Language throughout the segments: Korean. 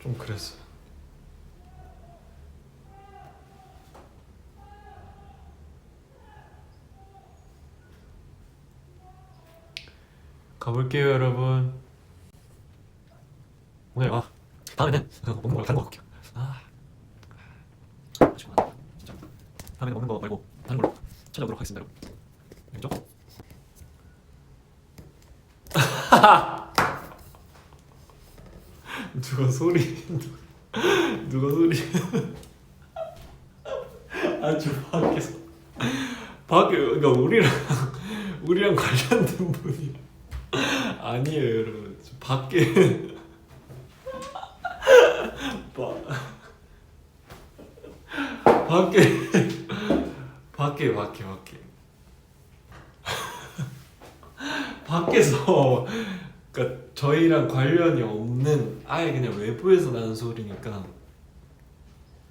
좀 그랬어요. 가볼게요, 여러분. 오늘 아 다음에는 먹는 거 다른 거 먹을게요. 아, 아쉽구나. 진짜. 다음에는 먹는 거 말고 다른 걸로 찾아오도록 하겠습니다, 여러분. 알겠죠? 누가 소리 누가 소리. 아주 밖에서 밖에 그러니까 우리랑 우리랑 관련된 분이 아니에요 여러분. 저 밖에. 바, 밖에 밖에 밖에 밖에. 밖에서 그러니까 저희랑 관련이 없는 아예 그냥 외부에서 나는 소리니까.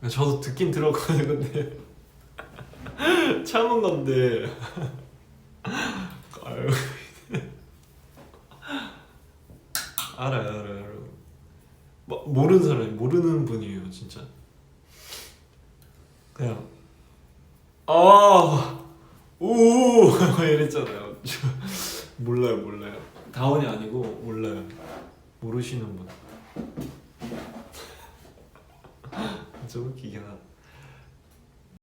저도 듣긴 들었거든요 근데. 참은 건데. 아유. 알아요 알아요 알아요. 뭐, 모르는 사람이 모르는 분이에요 진짜. 그냥 아오 이랬잖아요 몰라요 몰라요. 다원이 아니고 몰라요. 모르시는 분. 진짜 웃기긴 하다